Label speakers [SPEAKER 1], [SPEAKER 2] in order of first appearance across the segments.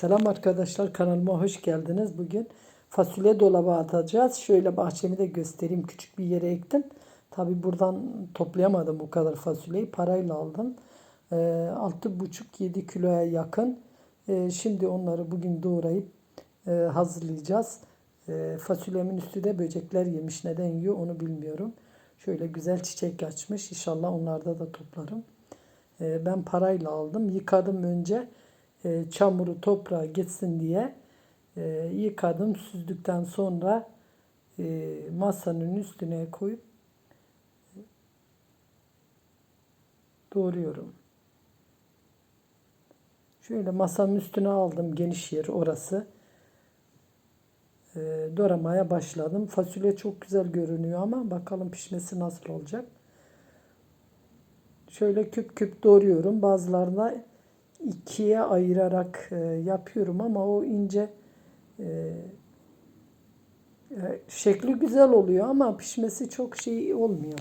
[SPEAKER 1] Selam arkadaşlar kanalıma hoş geldiniz. Bugün fasulye dolaba atacağız. Şöyle bahçemi de göstereyim. Küçük bir yere ektim. Tabi buradan toplayamadım bu kadar fasulyeyi. Parayla aldım. Ee, 6,5-7 kiloya yakın. Ee, şimdi onları bugün doğrayıp e, hazırlayacağız. Ee, fasulyemin üstü de böcekler yemiş. Neden yiyor onu bilmiyorum. Şöyle güzel çiçek açmış. İnşallah onlarda da toplarım. Ben parayla aldım. Yıkadım önce e, çamuru toprağa gitsin diye e, yıkadım. Süzdükten sonra e, masanın üstüne koyup doğruyorum. Şöyle masanın üstüne aldım. Geniş yer orası. E, doğramaya başladım. Fasulye çok güzel görünüyor ama bakalım pişmesi nasıl olacak. Şöyle küp küp doğruyorum. Bazılarına ikiye ayırarak e, yapıyorum ama o ince e, e, şekli güzel oluyor ama pişmesi çok şey olmuyor.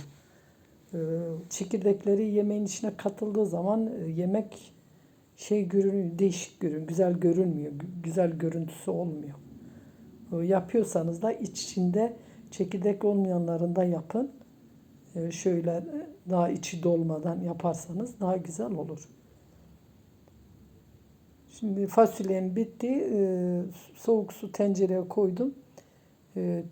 [SPEAKER 1] Çekirdekleri yemeğin içine katıldığı zaman yemek şey görünüyor, değişik görünüyor, güzel görünmüyor, gü- güzel görüntüsü olmuyor. Yapıyorsanız da içinde çekirdek olmayanlarında yapın. Şöyle daha içi dolmadan yaparsanız daha güzel olur. Şimdi fasulyem bitti. Ee, soğuk su tencereye koydum. Ee,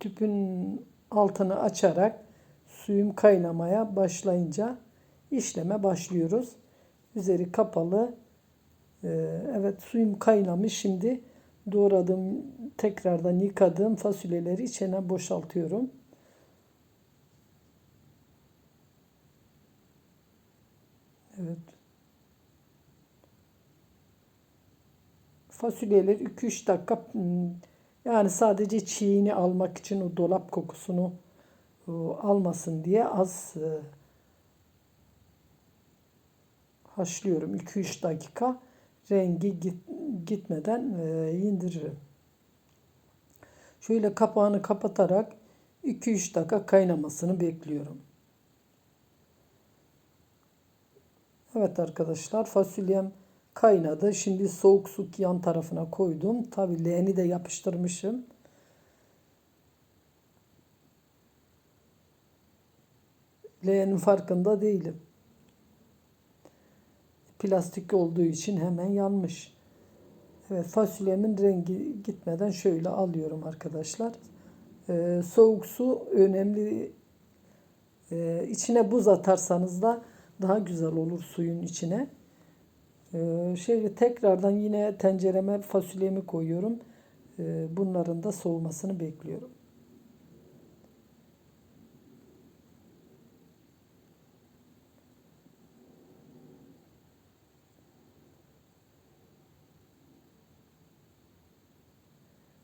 [SPEAKER 1] tüpün altını açarak suyum kaynamaya başlayınca işleme başlıyoruz. Üzeri kapalı. Ee, evet suyum kaynamış. Şimdi doğradığım, tekrardan yıkadığım fasulyeleri içine boşaltıyorum. Evet. Fasulyeleri 2-3 dakika hmm, yani sadece çiğini almak için o dolap kokusunu almasın diye az e, haşlıyorum. 2-3 dakika rengi git, gitmeden e, indiririm. Şöyle kapağını kapatarak 2-3 dakika kaynamasını bekliyorum. Evet arkadaşlar fasulyem kaynadı. Şimdi soğuk su yan tarafına koydum. Tabi leğeni de yapıştırmışım. Leğenin farkında değilim. Plastik olduğu için hemen yanmış. Evet fasulyemin rengi gitmeden şöyle alıyorum arkadaşlar. Ee, soğuk su önemli. Ee, içine buz atarsanız da daha güzel olur suyun içine. Ee, tekrardan yine tencereme fasulyemi koyuyorum. Ee, bunların da soğumasını bekliyorum.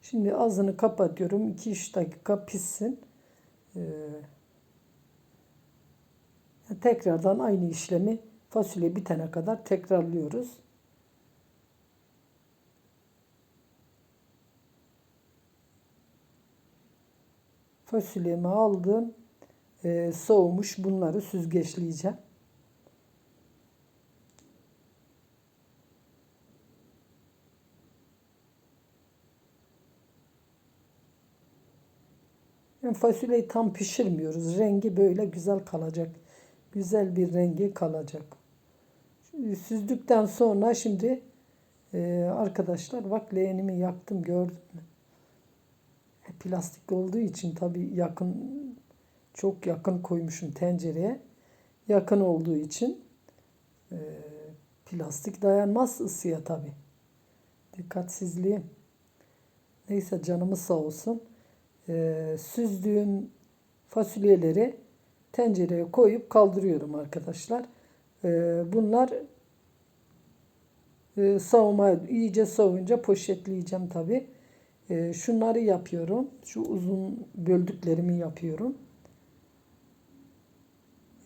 [SPEAKER 1] Şimdi ağzını kapatıyorum. 2-3 dakika pişsin. Ee, tekrardan aynı işlemi fasulye bitene kadar tekrarlıyoruz. Fasulyemi aldım. Ee, soğumuş. Bunları süzgeçleyeceğim. Yani fasulyeyi tam pişirmiyoruz. Rengi böyle güzel kalacak. Güzel bir rengi kalacak. Süzdükten sonra şimdi e, arkadaşlar bak leğenimi yaktım gördün mü? E, Plastik olduğu için tabii yakın çok yakın koymuşum tencereye. Yakın olduğu için e, plastik dayanmaz ısıya tabii. Dikkatsizliğim. Neyse canımız sağ olsun. E, süzdüğüm fasulyeleri tencereye koyup kaldırıyorum arkadaşlar. E, bunlar e, savunma iyice savunca poşetleyeceğim tabi. E, şunları yapıyorum. Şu uzun böldüklerimi yapıyorum.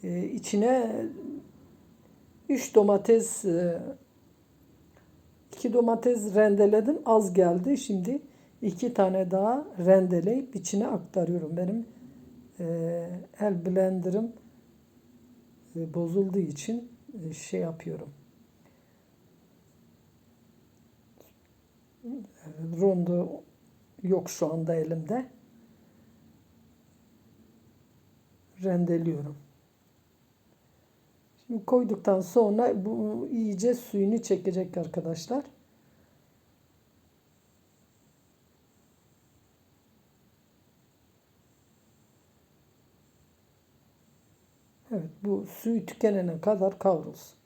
[SPEAKER 1] E, içine 3 domates 2 domates rendeledim. Az geldi. Şimdi iki tane daha rendeleyip içine aktarıyorum. Benim e, el blenderım e, bozulduğu için e, şey yapıyorum. Rondo yok şu anda elimde. Rendeliyorum. Şimdi koyduktan sonra bu iyice suyunu çekecek arkadaşlar. Evet bu suyu tükenene kadar kavrulsun.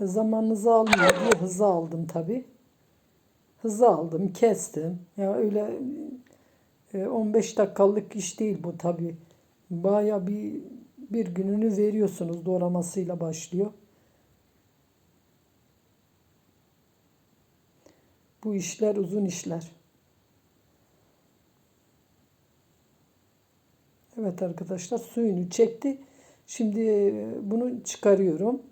[SPEAKER 1] Zamanınızı almıyor diye hızlı aldım tabi. Hızlı aldım, kestim. Ya öyle e, 15 dakikalık iş değil bu tabi. Baya bir bir gününü veriyorsunuz doğramasıyla başlıyor. Bu işler uzun işler. Evet arkadaşlar suyunu çekti. Şimdi e, bunu çıkarıyorum.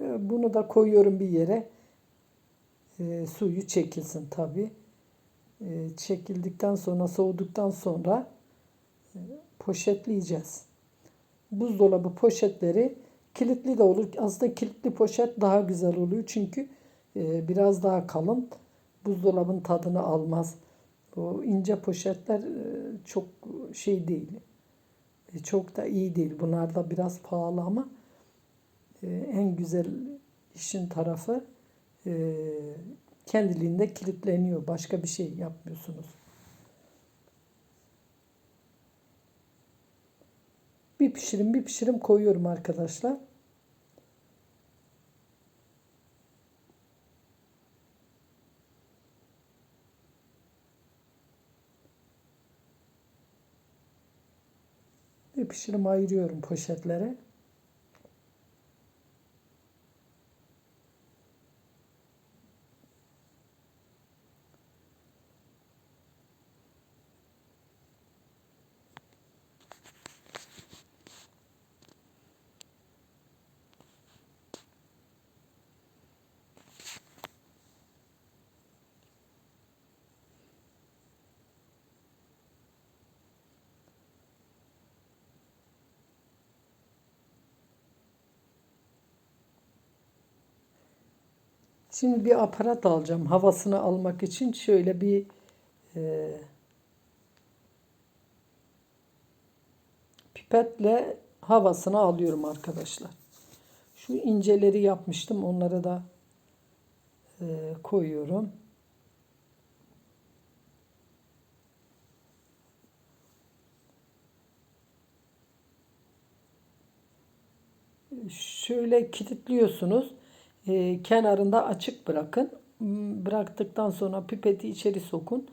[SPEAKER 1] E, Bunu da koyuyorum bir yere. E, suyu çekilsin tabi. E, çekildikten sonra soğuduktan sonra e, poşetleyeceğiz. Buzdolabı poşetleri kilitli de olur. Aslında kilitli poşet daha güzel oluyor çünkü e, biraz daha kalın. Buzdolabın tadını almaz. Bu ince poşetler çok şey değil. Çok da iyi değil. Bunlar da biraz pahalı ama en güzel işin tarafı kendiliğinde kilitleniyor. Başka bir şey yapmıyorsunuz. Bir pişirim bir pişirim koyuyorum arkadaşlar. Bir pişirim ayırıyorum poşetlere. Şimdi bir aparat alacağım havasını almak için şöyle bir e, pipetle havasını alıyorum arkadaşlar. Şu inceleri yapmıştım onları da e, koyuyorum. Şöyle kilitliyorsunuz. E, kenarında açık bırakın. M, Bıraktıktan sonra pipeti içeri sokun.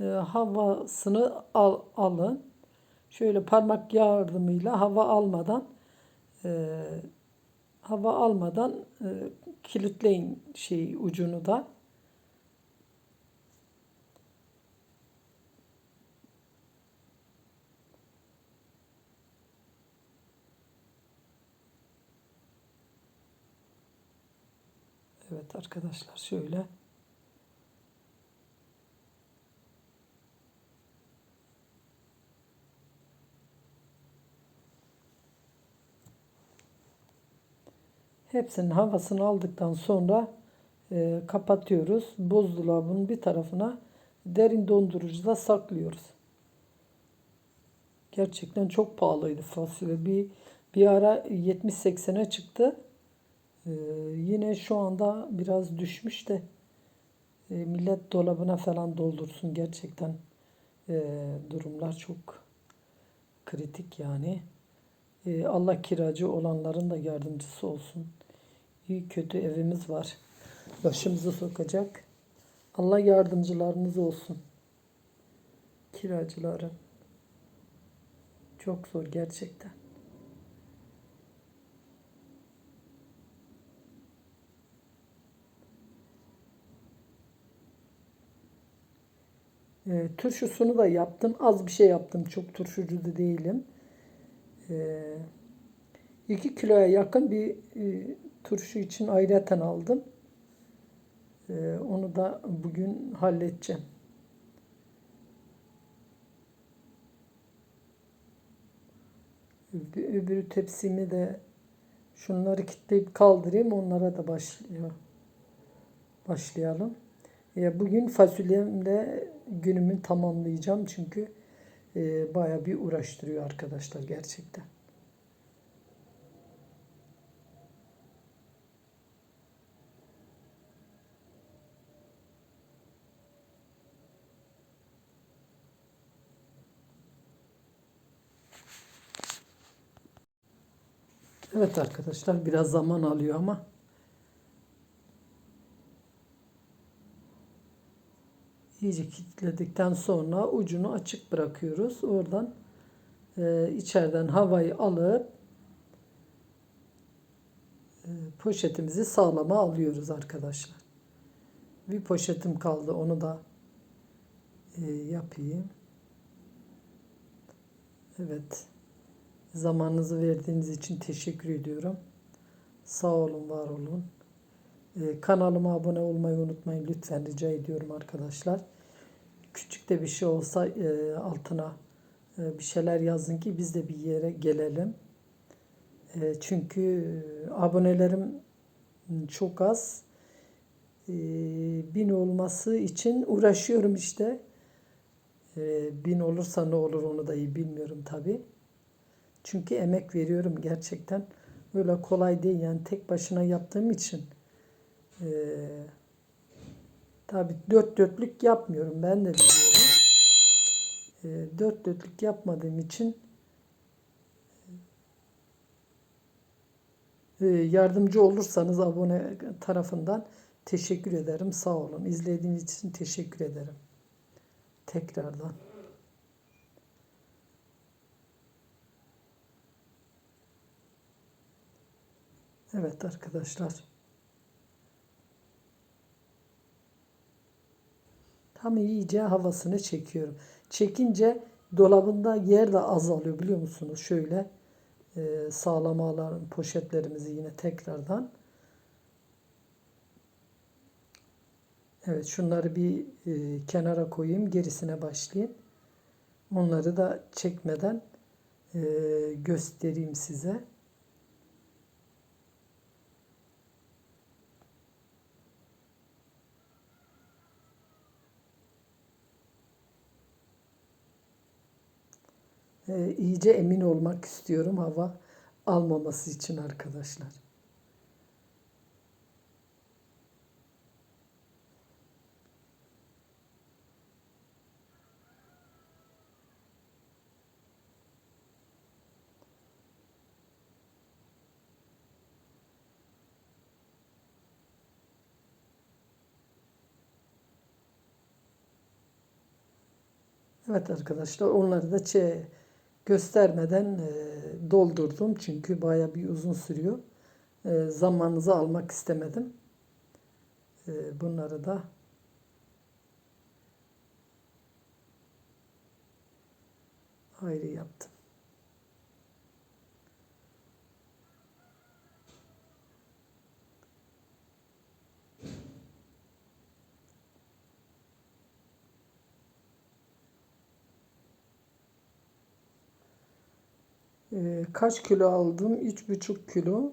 [SPEAKER 1] E, havasını al, alın. Şöyle parmak yardımıyla hava almadan e, hava almadan e, kilitleyin şey ucunu da. Evet arkadaşlar şöyle. Hepsinin havasını aldıktan sonra e, kapatıyoruz. Buzdolabının bir tarafına derin dondurucuda saklıyoruz. Gerçekten çok pahalıydı fasulye. Bir, bir ara 70-80'e çıktı. Ee, yine şu anda biraz düşmüş de e, millet dolabına falan doldursun gerçekten e, durumlar çok kritik yani. E, Allah kiracı olanların da yardımcısı olsun. İyi kötü evimiz var. Başımızı sokacak. Allah yardımcılarınız olsun. Kiracıların. Çok zor gerçekten. E, turşusunu da yaptım. Az bir şey yaptım. Çok turşucu da değilim. E, 2 kiloya yakın bir e, turşu için ayrıca aldım. Ee, onu da bugün halledeceğim. Öbü- Öbürü tepsimi de şunları kilitleyip kaldırayım. Onlara da başlıyor. Başlayalım. Ya bugün fasulyemle günümü tamamlayacağım çünkü e, baya bir uğraştırıyor arkadaşlar gerçekten. Evet arkadaşlar biraz zaman alıyor ama iyice kilitledikten sonra ucunu açık bırakıyoruz. Oradan e, içeriden havayı alıp e, poşetimizi sağlama alıyoruz arkadaşlar. Bir poşetim kaldı onu da e, yapayım. Evet. Zamanınızı verdiğiniz için teşekkür ediyorum. Sağ olun, var olun. Ee, kanalıma abone olmayı unutmayın lütfen rica ediyorum arkadaşlar. Küçük de bir şey olsa e, altına e, bir şeyler yazın ki biz de bir yere gelelim. E, çünkü e, abonelerim çok az. E, bin olması için uğraşıyorum işte. E, bin olursa ne olur onu da iyi bilmiyorum tabii. Çünkü emek veriyorum gerçekten. Öyle kolay değil yani tek başına yaptığım için. Ee, tabii dört dörtlük yapmıyorum ben de biliyorum. Ee, dört dörtlük yapmadığım için e, yardımcı olursanız abone tarafından teşekkür ederim. Sağ olun. İzlediğiniz için teşekkür ederim. Tekrardan. Evet arkadaşlar. Tam iyice havasını çekiyorum. Çekince dolabında yer de azalıyor biliyor musunuz? Şöyle e, sağlamaların poşetlerimizi yine tekrardan. Evet şunları bir e, kenara koyayım. Gerisine başlayayım. Onları da çekmeden e, göstereyim size. E, iyice emin olmak istiyorum hava almaması için arkadaşlar. Evet arkadaşlar onları da çe göstermeden e, doldurdum. Çünkü baya bir uzun sürüyor. E, zamanınızı almak istemedim. E, bunları da ayrı yaptım. Kaç kilo aldım? 3,5 kilo.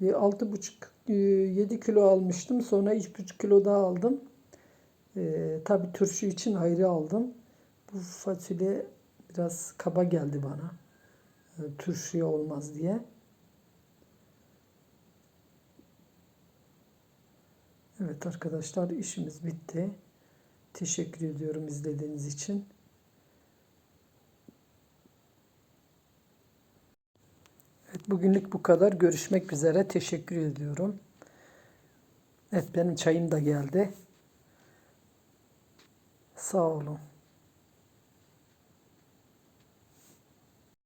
[SPEAKER 1] Bir 6,5 7 kilo almıştım. Sonra 3,5 kilo daha aldım. Ee, tabii turşu için ayrı aldım. Bu fasulye biraz kaba geldi bana. Ee, turşuya olmaz diye. Evet arkadaşlar işimiz bitti. Teşekkür ediyorum izlediğiniz için. Bugünlük bu kadar. Görüşmek üzere. Teşekkür ediyorum. Evet benim çayım da geldi. Sağ olun.